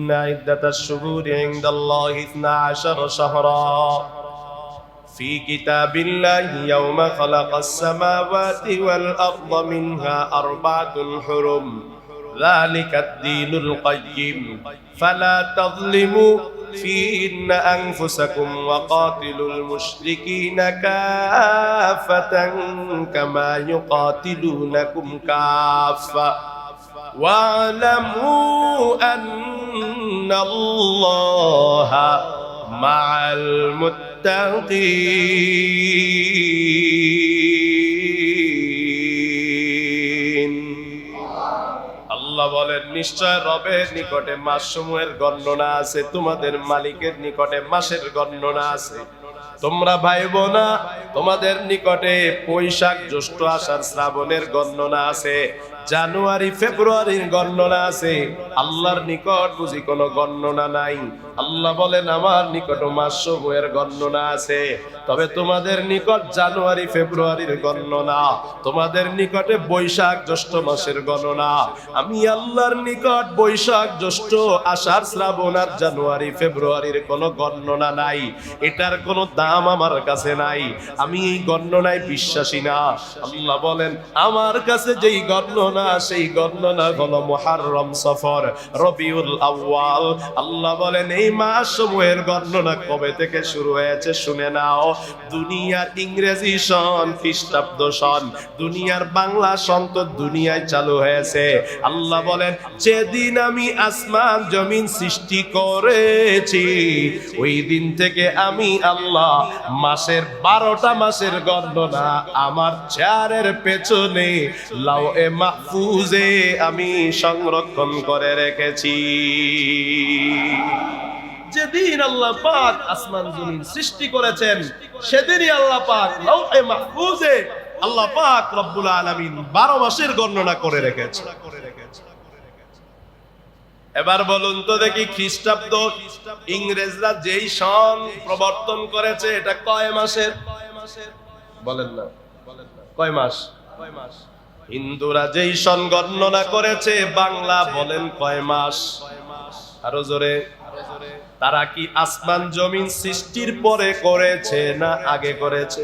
إن عدة الشهور عند الله اثنا عشر شهرا. في كتاب الله يوم خلق السماوات والأرض منها أربعة حرم ذلك الدين القيم. فلا تظلموا فيهن أنفسكم وقاتلوا المشركين كافة كما يقاتلونكم كافة. واعلموا أن الله مع المتقين আল্লাহ বলেন নিশ্চয় রবের নিকটে মাস সমূহের গণনা আছে তোমাদের মালিকের নিকটে মাসের গণনা আছে তোমরা ভাইব না তোমাদের নিকটে বৈশাখ জ্যৈষ্ঠ আষাঢ় শ্রাবণের গণনা আছে জানুয়ারি ফেব্রুয়ারির গণনা আছে। আল্লাহর নিকট বুঝি কোনো গণনা নাই। আল্লাহ বলেন, আমার নিকট মাস সমূহের গণনা আছে, তবে তোমাদের নিকট জানুয়ারি, ফেব্রুয়ারির গণনা তোমাদের নিকটে বৈশাখ, জ্যৈষ্ঠ মাসের গণনা। আমি আল্লাহর নিকট বৈশাখ, জ্যৈষ্ঠ, আষাঢ়, শ্রাবণ আর জানুয়ারি, ফেব্রুয়ারির কোনো গণনা নাই। এটার কোনো দাম আমার কাছে নাই। আমি এই গণনায় বিশ্বাসী না। আল্লাহ বলেন, আমার কাছে যেই গণনা সেই গণনা হলো মুহাররম সফর, রবিউল আউয়াল। আল্লাহ বলেন, এই মাস সমূহের গণনা কবে থেকে শুরু হয়েছে শুনে নাও। দুনিয়ার ইংরেজি সন, খ্রিস্টাব্দ সন, দুনিয়ার বাংলা সন তো দুনিয়ায় চালু হয়েছে। আল্লাহ বলেন, যেদিন আমি আসমান জমিন সৃষ্টি করেছি, ওই দিন থেকে আমি আল্লাহ মাসের বারোটা মাসের গণনা আমার চেয়ারের পেছনে লাও এ মাহফুজে আমি সংরক্ষণ করে রেখেছি। যেদিন আল্লাহ পাক আসমান জমিন সৃষ্টি করেছেন, সেদিনই আল্লাহ পাক লাউহে মাহফুজে আল্লাহ পাক রব্বুল আলামিন 12 মাসের গণনা করে রেখেছে। এবার বলুন তো দেখি খ্রিস্টাব্দ, ইংরেজরা যেই সন প্রবর্তন করেছে, এটা কয় মাসের? বলেন না। কয় মাস কয় মাস? হিন্দুরা যেই সন গণনা করেছে, বাংলা বলেন কয় মাস? আরও জোরে। তারা কি আসমান জমিন সৃষ্টির পরে করেছে না আগে করেছে?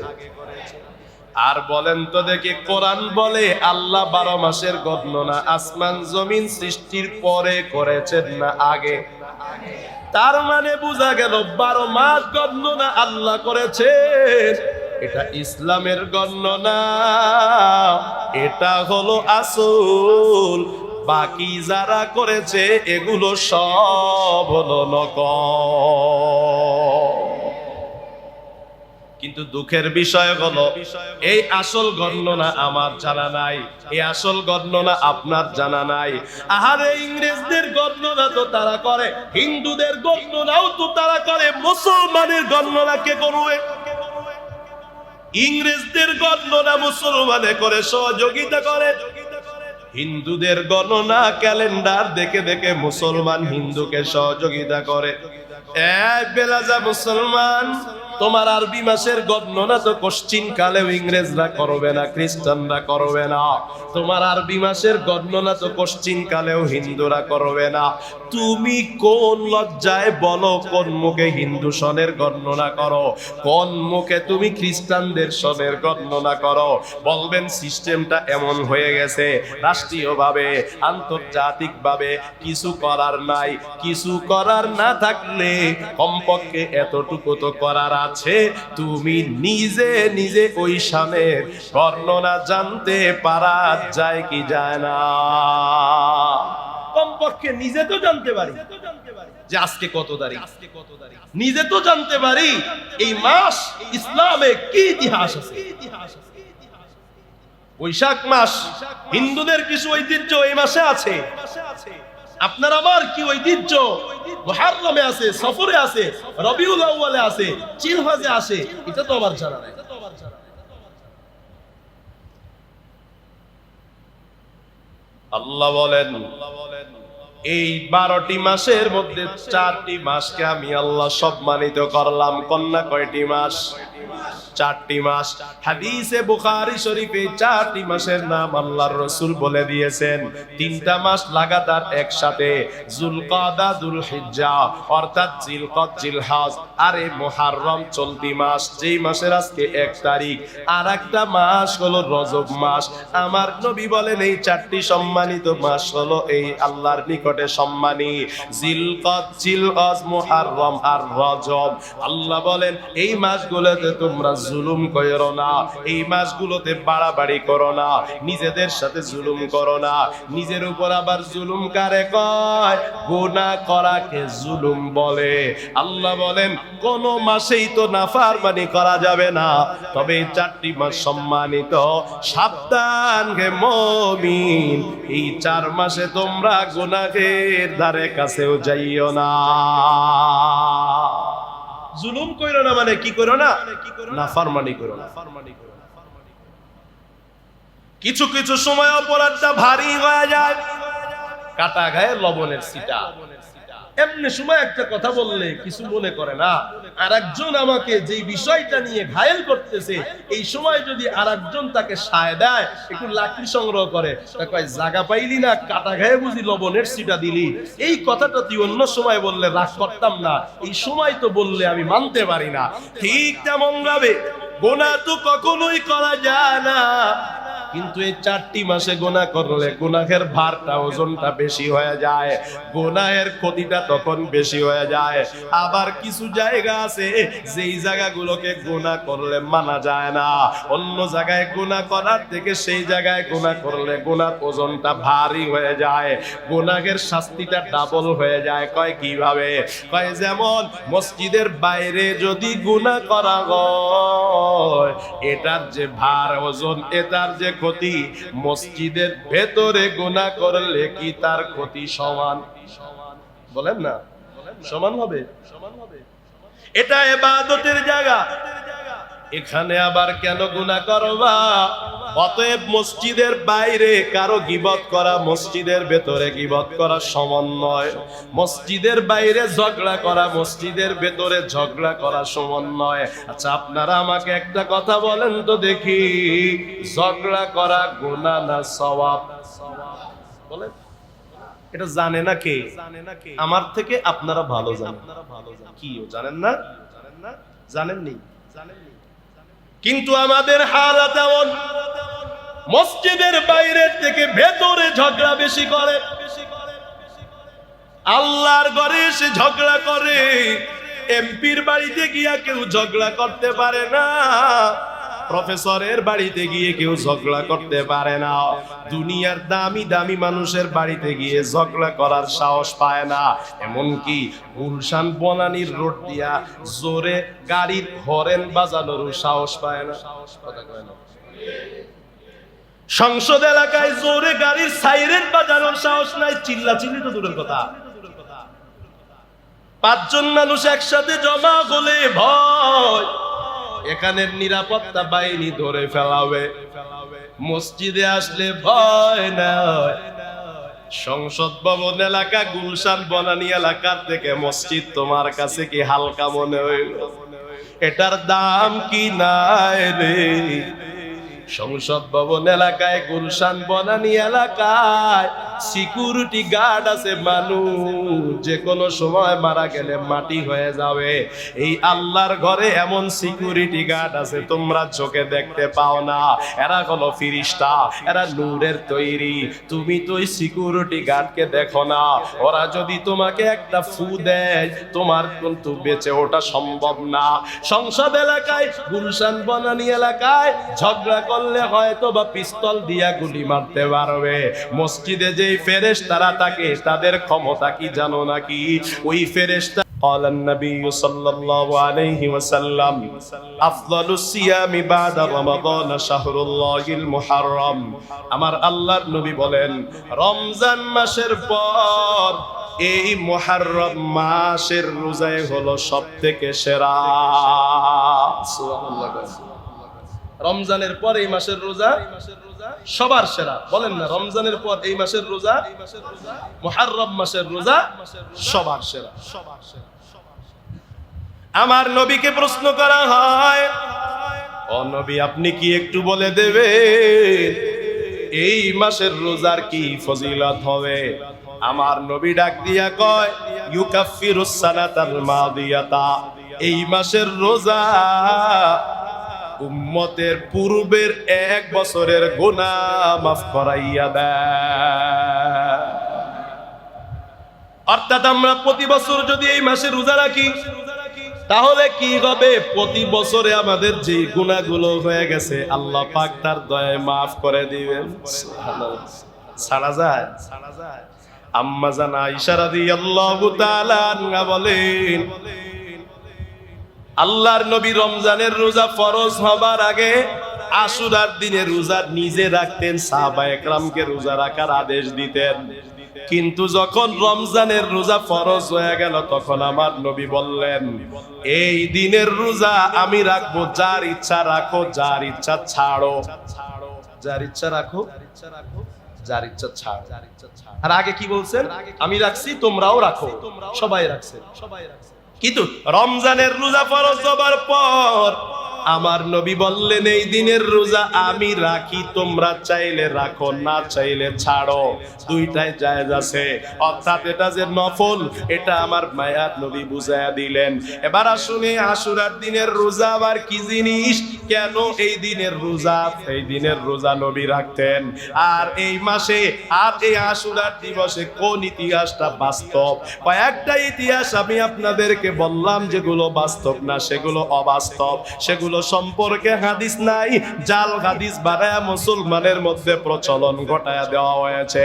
আর বলেন তো দেখি কোরআন বলে আল্লাহ বারো মাসের গণনা আসমান জমিন সৃষ্টির পরে করেছেন না আগে? তার মানে বোঝা গেল বারো মাস গণনা আল্লাহ করেছেন এটা ইসলামের গণনা এটা হলো আসল। বাকি যারা করেছে, এগুলো সব হলো নকল। কিন্তু দুঃখের বিষয় হলো, এই আসল গণনা আমার জানা নাই, এই আসল গণনা আপনার জানা নাই। আহারে ইংরেজদের গণনা তো তারা করে, হিন্দুদের গণনাও তো তারা করে, মুসলমানের গণনা কে করবে? ইংরেজদের গণনা মুসলমানে করে, সহযোগিতা করে। হিন্দুদের গণনা ক্যালেন্ডার দেখে দেখে মুসলমান হিন্দুকে সহযোগিতা করে। এক বেলাজা মুসলমান তোমার আরবি মাসের গণনা তো কোশ্চিন কালেও ইংরেজরা করবে না, খ্রিস্টানরা করবে না। তোমার আরবি মাসের গণনা তো কোশ্চিন কালেও হিন্দুরা করবে না। তুমি কোন লজ্জায় বলো, কোন মুখে হিন্দু সনের গণনা করো? কোন মুখে তুমি খ্রিস্টানদের সনের গণনা করো? বলবেন, সিস্টেমটা এমন হয়ে গেছে। রাষ্ট্রীয়ভাবে, আন্তর্জাতিকভাবে কিছু করার নাই। কিছু করার না থাকলে কমপক্ষে এতটুকু তো করার আছে, তুমি নিজে নিজে ওই সানের বর্ণনা জানতে পারা যায় কি যায় না। কমপক্ষে নিজে তো জানতে পারি যে আজকে কত তারিখ। নিজে তো জানতে পারি এই মাস ইসলামে কি ইতিহাস আছে। বৈশাখ মাস, হিন্দুদের কিছু ঐতিহ্য এই মাসে আছে। আপনার আমার কি ঐতিহ্য? মুহাররমে আছে, সফরে আছে, রবিউল আউয়ালে আছে, চিলহাজে আছে, এটা তো আমার জানা নাই। আল্লাহ বলেন, এই বারোটি মাসের মধ্যে চারটি মাসকে আমি আল্লাহ সম্মানিত করলাম। কন্যা কয়টি মাস? চারটি মাস। হাদিসে বুখারী শরীফে চারটি মাসের নাম আল্লাহর রসুল বলে দিয়েছেন। তিনটা মাস লাগাতার একসাথে জুলকাদা, জুলহিজ্জা, অর্থাৎ জিলকদ, জিলহাজ, আরে মুহাররম চলতি মাস, যেই মাসের আজকে এক তারিখ। আর একটা মাস হলো রজব মাস। আমার নবী বলেন, এই চারটি সম্মানিত মাস হলো এই আল্লাহর নিকটে সম্মানী। জিলকদ, জিলহজ, মুহাররম আর রজব। আল্লাহ বলেন, এই মাসগুলোতে তোমরা জুলুম করো না। এই মাসগুলোতে বাড়াবাড়ি করো না। নিজেদের সাথে জুলুম করো না। নিজের উপর আবার জুলুম কারে কয়? গুনাহ করাকে জুলুম বলে। আল্লাহ বলেন, কোন মাসেই তো নাফারমানি করা যাবে না। তবে চারটি মাস সম্মানিত। সাবধান মমিন, এই চার মাসে তোমরা গুনাহের ধারে কাছেও যাইও না। জুলুম কইরো না মানে কি করো না? নাফারমানি করো না। কিছু কিছু সময় অপরাধটা ভারী হয়ে যায়। কাটা গায়ে লবণের সিটা এমনি সময় একটা কথা বললে কিছু মনে করে না। আর একজন আমাকে যে বিষয়টা নিয়ে ঘায়েল করতেছে, এই সময় যদি আর একজন তাকে সায় দেয়, একটু লাকড়ি সংগ্রহ করে, তা জায়গা পাইলি না, কাটা ঘায়ে বুঝি লবণের সিটা দিলি? এই কথাটা তুই অন্য সময় বললে রাগ করতাম না। এই সময় তো বললে আমি মানতে পারি না। ঠিক তেমন ভাবে গোনা তো কখনোই করা যায় না। কিন্তু এই চারটি মাসে গোনা করলে গোনাহের ভারটা ওজনটা বেশি হয়ে যায়, গোনাহের ক্ষতিটা তখন বেশি হয়ে যায়। আবার কিছু জায়গা আছে, যেই জায়গাগুলোকে গোনা করলে মানা যায় না। অন্য জায়গায় গোনা করার থেকে সেই জায়গায় গোনা করলে গোনার ওজনটা ভারী হয়ে যায়, গোনাহের শাস্তিটা ডাবল হয়ে যায়। কয় কীভাবে? কয় যেমন মসজিদের বাইরে যদি গুনাহ করা হয়, এটার যে ভার ওজন, এটার যে ক্ষতি, মসজিদের ভেতরে গুণা করলে কি তার ক্ষতি সমান? বলেন না। সমান হবে সমান হবে? এটা এবাদতের জায়গা। এখানে আবার কেন গুনাহ করবা? অতএব মসজিদের বাইরে কারও গিবত করা, মসজিদের ভেতরে গিবত করা সমান নয়। মসজিদের বাইরে ঝগড়া করা, মসজিদের ভেতরে ঝগড়া করা সমান নয়। আচ্ছা আপনারা আমাকে একটা কথা বলেন তো দেখি। ঝগড়া করা, গুনাহ না সওয়াব? বলেন। এটা জানে না কে? আমার থেকে আপনারা ভালো জানেন। কি জানেন না? জানেন না জানেননি? জানেননি? কিন্তু আমাদের হালাত এমন। মসজিদের বাইরের থেকে ভেতরে ঝগড়া বেশি করে। আল্লাহর ঘরে সে ঝগড়া করে। এমপির বাড়িতে গিয়া কেউ ঝগড়া করতে পারে না। প্রফেসরের বাড়িতে গিয়ে কেউ ঝগড়া করতে পারে না। দুনিয়ার দামি দামি মানুষের বাড়িতে গিয়ে ঝগড়া করার সাহস পায় না। এমনকি গুলশান বনানির রোড দিয়া জোরে গাড়ির হরেন বাজানোরও সাহস পায় না। সংসদ এলাকায় জোরে গাড়ির সাইরেন বাজানোর সাহস নাই। চিল্লা চিল্লি তো দূরের কথা। পাঁচজন মানুষ একসাথে জমা হলে ভয়। এখানের নিরাপত্তা বাহিনী ধরে ফেলাবে। মসজিদে আসলে ভয় নয়। সংসদ ভবন এলাকা, গুলশান, বনানী এলাকার থেকে মসজিদ তোমার কাছে কি হালকা মনে হইল? এটার দাম কি নাই রে? সংসদ ভবন এলাকায়, গুলশান, বনানী এলাকায় সিকিউরিটি গার্ড আছে মানুষ যে কোনো সময় মারা গেলে মাটি হয়ে যাবে। এই আল্লাহর ঘরে এমন সিকিউরিটি গার্ড আছে, তোমরা চোখে দেখতে পাও না। এরা হলো ফিরিস্তা, এরা নূরের তৈরি। তুমি তো ওই সিকিউরিটি গার্ডকে দেখো না। ওরা যদি তোমাকে একটা ফু দেয়, তোমার কিন্তু বেঁচে ওটা সম্ভব না। সংসদ এলাকায়, গুলশান বনানী এলাকায় ঝগড়া করলে হয়তো বা পিস্তল দিয়া গুলি মারতে পারবে। মসজিদে যেই ফেরেশ তারা থাকে তাদের ক্ষমতা কি জানো নাকি ওই ফেরেশতা قال النبي صلى الله عليه وسلم أفضل الصيام بعد رمضان شهر الله المحرم আমার আল্লাহর নবী বলেন রমজান মাসের পর এই মুহাররম মাসের রোজায় হলো সবথেকে সেরা সুবহানাল্লাহ রমজানের পর এই মাসের রোজা সবার সেরা। বলেন না, রমজানের পর এই মাসের রোজা, মুহাররম মাসের রোজা সবার সেরা। আমার নবীকে প্রশ্ন করা হয়, ও নবী, আপনি কি একটু বলে দেবেন, এই মাসের রোজার কি ফজিলত হবে? আমার নবী ডাক দিয়া কয়, ইউকাফিরুস সানাতাল মাদিয়াতা, এই মাসের রোজা উম্মতের পূর্বের এক বছরের গুনাহ মাফ করাইয়া দেয়। অর্থাৎ আমরা প্রতি বছর যদি এই মাসে রোজা রাখি, তাহলে কি হবে? প্রতি বছরে আমাদের যে গুণাগুলো হয়ে গেছে, আল্লাহ পাক তার দয়ায় মাফ করে দিবেন। ছাড়া যায় ছাড়া যায়? আম্মা জানা ইশারা দিয়ে আল্লাহ বলেন আল্লাহর নবী রমজানের রোজা ফরজ হবার আগে আশুরার দিনে রোজা নিজে রাখতেন, সাহাবা একরামকে রোজা রাখার আদেশ দিতেন। কিন্তু যখন রমজানের রোজা ফরজ হয়ে গেল, তখন আমার নবী বললেন, এই দিনের রোজা আমি রাখব, যার ইচ্ছা রাখো, যার ইচ্ছা ছাড়ো। যার ইচ্ছা রাখো, যার ইচ্ছা ছাড়। আর আগে কি বলছেন? আমি রাখছি, তোমরাও রাখো। সবাই রাখছে। সবাই রাখছে কিন্তু রমজানের রোজা ফরজ হবার পর আমার নবী বললেন, এই দিনের রোজা আমি রাখি, তোমরা চাইলে রাখো, না চাইলে ছাড়ো। দুইটাই জায়েজ আছে। অর্থাৎ এটা যে নফল, এটা আমার মায়ার নবী বুঝাইয়া দিলেন। এবার আসুন এই আশুরার দিনের রোজা, আবার কি জিনিস? কেন এই দিনের রোজা? এই দিনের রোজা নবী রাখতেন। আর এই মাসে, আর এই আশুরার দিবসে কোন ইতিহাসটা বাস্তব? কয়েকটা ইতিহাস আমি আপনাদেরকে বললাম, যেগুলো বাস্তব না, সেগুলো অবাস্তব, সেগুলো সম্পর্কে হাদিস নাই। জাল হাদিস বাড়ায় মুসলমানের মধ্যে প্রচলন ঘটায় দেওয়া হয়েছে।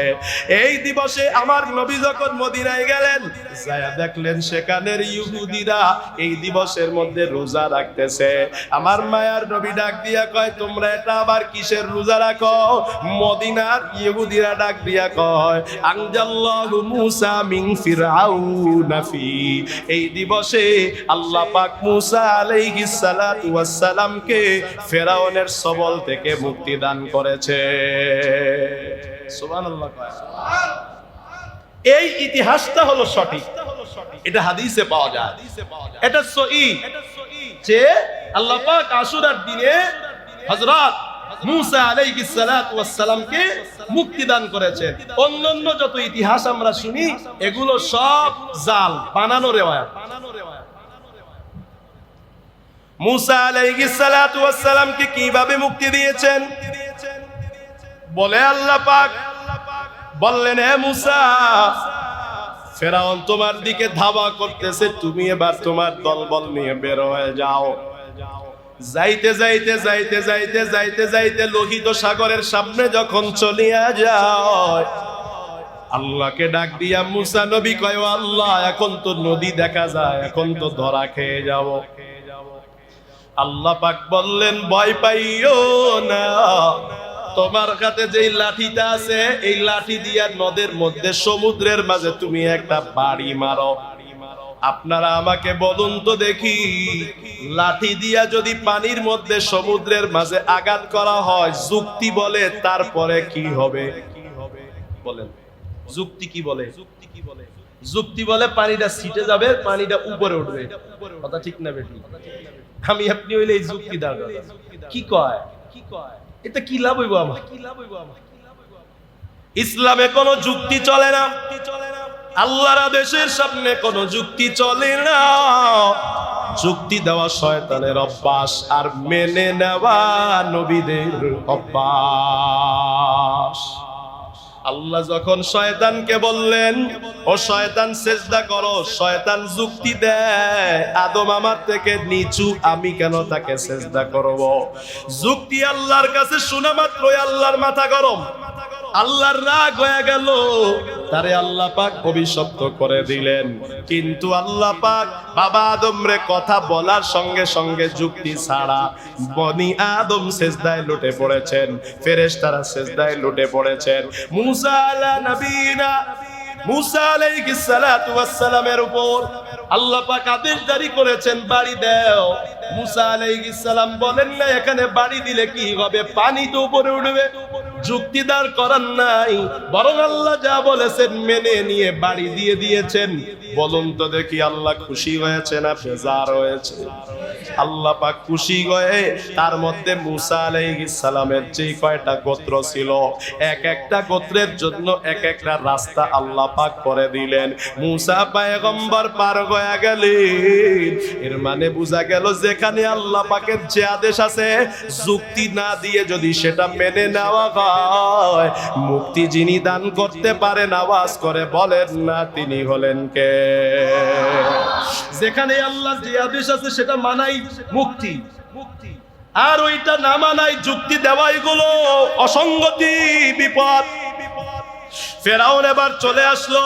এই দিবসে আমার নবী যখন মদিনায় গেলেন, যায়া দেখলেন সেখানের ইহুদিরা এই দিবসের মধ্যে রোজা রাখতেছে। আমার মায়ার নবী ডাক দিয়া কয়, তোমরা এটা আবার কিসের রোজা রাখো? মদিনার ইহুদিরা ডাক দিয়া কয়, আনজাল্লাহু মুসা মিন ফিরআউনা ফি। এই দিবসে আল্লাহ পাক মুসা আলাইহিস সালাতু ওয়াস সালামকে ফেরাউনের সবল থেকে মুক্তি দান করেছে। এই ইতিহাসটা হলো সঠিক। এটা হাদিসে পাওয়া যায়। এটা সহি। যে আল্লাহ পাক আশুরার দিনে হযরত মুসা আলাইহিস সালাতু ওয়াস সালামকে মুক্তি দান করেছেন। অন্যান্য যত ইতিহাস আমরা শুনি, এগুলো সব জাল, বানানো রেওয়ায়াত। মুসা আলাইহিস সালাতু ওয়াস সালামকে কীভাবে মুক্তি দিয়েছেন? বলে আল্লাহ পাক, বললেন, হে মুসা, ফেরাউন তোমার দিকে ধাওয়া করতেছে, তুমি এবার তোমার দলবল নিয়ে বের হয়ে যাও। যাইতে যাইতে যাইতে যাইতে যাইতে যাইতে লোহিত সাগরের সামনে যখন চলিয়া যায়, আল্লাহকে ডাক দিয়া মুসা, নবী কয়, আল্লাহ, এখন তো নদী দেখা যায়, এখন তো ধরা খেয়ে যাব। আল্লাহ পাক বললেন, ভয় পাইও না। তোমার কাছে যেই লাঠিটা আছে, এই লাঠি দিয়া নদের মধ্যে সমুদ্রের মাঝে তুমি একটা বাড়ি মারো। আপনারা আমাকে বলুন তো দেখি, লাঠি দিয়া যদি পানির মধ্যে সমুদ্রের মাঝে আঘাত করা হয়, যুক্তি বলে তারপরে কি হবে? বলেন, যুক্তি কি বলে? যুক্তি বলে পানিটা ছিটে যাবে, পানিটা উপরে উঠবে। কথা ঠিক না বেটি আমি আপনি হইলে এই যুক্তি দাঁড় কি কয়? কি কয়? এটা কি লাভ হইব আমার? কি লাভ হইব আমার? ইসলামে কোনো যুক্তি চলে না। আল্লাহর আদেশের সামনে কোনো যুক্তি চলে না। যুক্তি দেওয়া শয়তানের অভ্যাস আর মেনে নেওয়া নবীদের অভ্যাস। আল্লাহ যখন শয়তানকে বললেন, ও শয়তান, চেষ্টা করো, শয়তান যুক্তি দেয়। আদম আমার থেকে নিচু, আমি কেন তাকে চেষ্টা করব? যুক্তি আল্লাহর কাছে শোনা মাত্রই আল্লাহর মাথা গরম। আল্লাহর রাগ হয়ে গেল। তারে আল্লাহ পাক অভিশপ্ত করে দিলেন। কিন্তু আল্লাহ পাক বাবা আদম রে কথা বলার সঙ্গে সঙ্গে যুক্তি ছাড়া বনি আদম সেজদায় লুটে পড়েছেন, ফেরেশতারা সেজদায় লুটে পড়েছেন। মুসা আলা নবীনা, মুসা আলাইহিস সালাতু ওয়াস সালামের উপর আল্লাহ পাক আদেশ জারি করেছেন, বাড়ি দাও। মুসা আলাইহিস সালাম বলেন না, এখানে বাড়ি দিলে কি হবে? পানি তো উপরে উঠবে। যুক্তিদার করার নাই। বরং আল্লাহ যা বলেছেন মেনে নিয়ে বাড়ি দিয়ে দিয়েছেন। বলুন তো দেখি আল্লাহ খুশি হয়েছে না বেজার হয়েছে? আল্লাহ পাক খুশি হয়ে তার মধ্যে মুসা আলাইহিস সালামের যে কয়টা গোত্র ছিল, এক একটা গোত্রের জন্য এক একটা রাস্তা আল্লাহ পাক করে দিলেন। মুসা পয়গম্বর পার হয়ে গেলেন। এর মানে বোঝা গেল যেখানে আল্লাহ পাকের যে আদেশ আছে, যুক্তি না দিয়ে যদি সেটা মেনে নেওয়া হয় মুক্তি যিনি দান করতে পারেন, আওয়াজ করে বলেন না, তিনি হলেন কে? যেখানে আল্লাহ যে আদেশ আছে, সেটা মানাই মুক্তি। মুক্তি আর ওইটা না মানাই যুক্তি দেওয়াই গুলো অসঙ্গতি, বিপদ। ফেরাউন এবার চলে আসলো।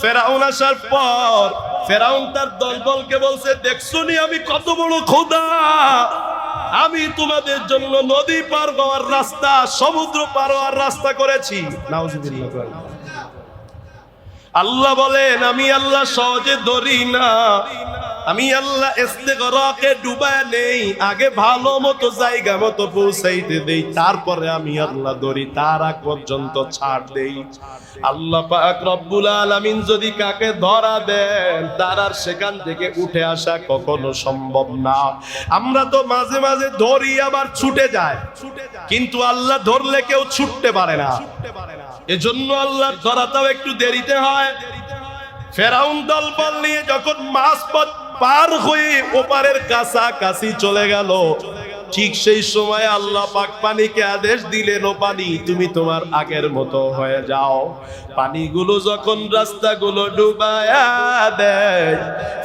ফেরাউন আসার পর, ফেরাউন তার দলবলকে বলছে দেখছুনি আমি কত বড় খোদা আমি তোমাদের জন্য নদী পার হওয়ার রাস্তা সমুদ্র পার হওয়ার রাস্তা করেছি। আল্লাহ বলেন আমি আল্লাহ সহজে ধরি না। আমি আল্লাহ ইস্তেগরাকে ডুবায় নেই, আগে ভালো মতো জায়গা মতো পৌঁছাইতে দেই, তারপরে আমি আল্লাহ ধরি, তার আগ পর্যন্ত ছাড় দেই। আল্লাহ পাক রব্বুল আলামিন যদি কাকে ধরা দেন, তার আর সেখান থেকে উঠে আসা কখনো সম্ভব না। আমরা তো মাঝে মাঝে ধরি, আবার ছুটে যায়। কিন্তু আল্লাহ ধরলে কেউ ছুটতে পারে না। এজন্য আল্লাহ ধরাটাও একটু দেরিতে হয়। ফেরাউন দলবল নিয়ে যখন মাছ পথ পার হয়ে ওপারের কাছাকাছি চলে গেল। ঠিক সেই সময় আল্লাহ পাক পানিকে আদেশ দিলেন, ও পানি, তুমি তোমার আগের মতো হয়ে যাও। পানিগুলো যখন রাস্তাগুলো ডুবায়া দেয়,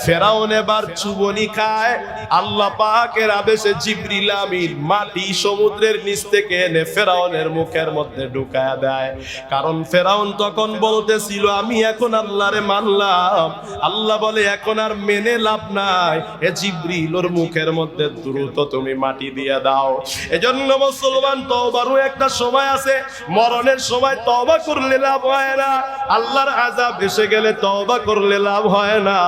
ফেরাউন এবার চুবনি খায়। আল্লাহ পাকের আদেশে জিবরিল আমিন মাটি সমুদ্রের নিচ থেকে এনে ফেরাউনের মুখের মধ্যে ঢুকায়া দেয়। কারণ ফেরাউন তখন বলতেছিল, আমি এখন আল্লাহরে মানলাম। আল্লাহ বলে, এখন আর মেনে লাভ নাই। এ জিবরিল ওর মুখের মধ্যে দ্রুত তুমি মাটি দিয়ে দাও। এজন্য মুসলমান তওবারও একটা সময় আছে, মরণের সময় তওবা করলে লাভ হয় না, আল্লাহর আযাব এসে গেলে তওবা করলে লাভ হয় না।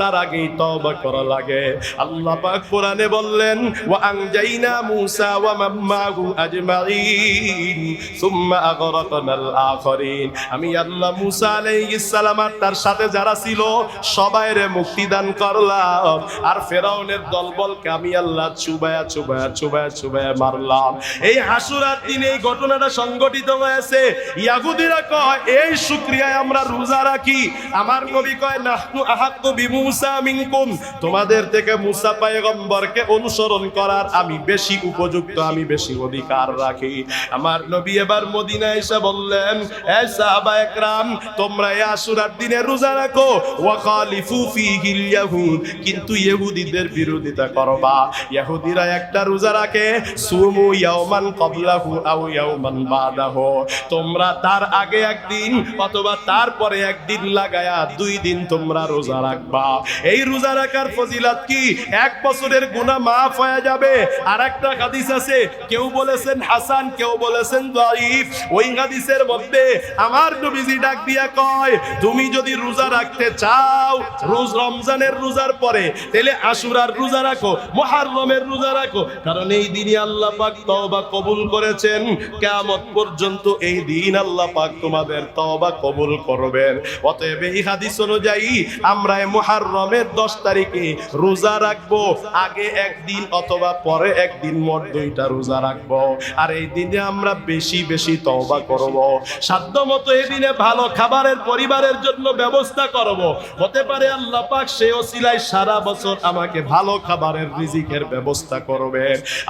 তার আগেই তওবা করা লাগে। আল্লাহ পাক কোরআনে বললেন, ওয়া আনজাইনা মূসা ওয়া মাম্মাহু আজমাইন, সুম্মা আগরাকনাল আখরিন। আমি আল্লাহ মূসা আলাইহিস সালাম আর তার সাথে যারা ছিল সবাইরে মুক্তি দান করলাম। আর ফেরাউনের দলবলকে আমি আল্লাহ চুবায়া চুবায়া চুবায়া চুবায়া মারলাম। এই হাসুরার দিন এই ঘটনাটা সংগঠিত হয়েছে। ইয়াহুদিরা কয় এই শুক্রিয়ায় আমরা রোজা রাখি। আমার নবী কয়, নাহনু আহাক্কু বিমূসা মিনকুম। তোমাদের থেকে মুসা পয়গম্বরকে অনুসরণ করার আমি বেশি উপযুক্ত, আমি বেশি অধিকার রাখি। আমার নবী এবার মদিনা এসে বললেন এই সাহাবা একরাম, তোমরা এই আশুরার দিনে রোজা রাখো। ওয়া খালিফু ফিহিল ইয়াহুদ। কিন্তু ইহুদিদের বিরোধিতা করবা ইহুদিরা একটা রোজা রাখে, সুমু ইয়াওমান ক্বাবলাহু আও ইয়াওমান বাদাহু। তোমরা তার আগে একদিন অথবা তারপরে একদিন লাগায়া দুই দিন তোমরা রোজা রাখবা। এই রোজা রাখার ফজিলত কি? এক বছরের গুনাহ মাফ হয়ে যাবে। আর একটা হাদিস আছে, কেউ বলেছেন হাসান, কেউ বলেছেন দাইফ ওই হাদিসের মধ্যে আমার নবীজি ডাক দিয়া কয়, তুমি যদি রোজা রাখতে চাও, রোজ রমজানের রোজার পরে, তাহলে আশুরার রোজা রাখো, মুহাররমের রোজা রাখো। কারণ এই দিনই আল্লাহ পাক তওবা কবুল করেছেন। কিয়ামত পর্যন্ত এই দিন আল্লাহ পাক তোমাদের তওবা কবুল করবেন। অতএব এই হাদিস অনুযায়ী আমরা মুহাররমের 10 তারিখে রোজা রাখব, আগে একদিন অথবা পরে একদিন মোট দুইটা রোজা রাখব। আর এই দিনে আমরা বেশি বেশি তওবা করব। সাধ্য মতো এই দিনে ভালো খাবারের পরিবারের জন্য ব্যবস্থা করব। হতে পারে আল্লাহ পাক সে ওসিলায় সারা বছর আমাকে ভালো খাবারের রিজিকের ব্যবস্থা করবে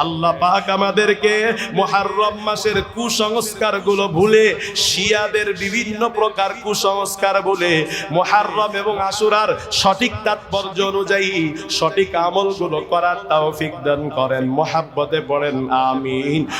আল্লাহ পাক আমাদেরকে মুহাররম মাসের কুসংস্কারগুলো ভুলে শিয়াদের বিভিন্ন প্রকার কুসংস্কার বলে মোহারম এবং আশুরার সঠিক তাৎপর্য অনুযায়ী সঠিক আমলগুলো করার তৌফিক দান করেন, মোহাব্বতে পড়েন, আমিন।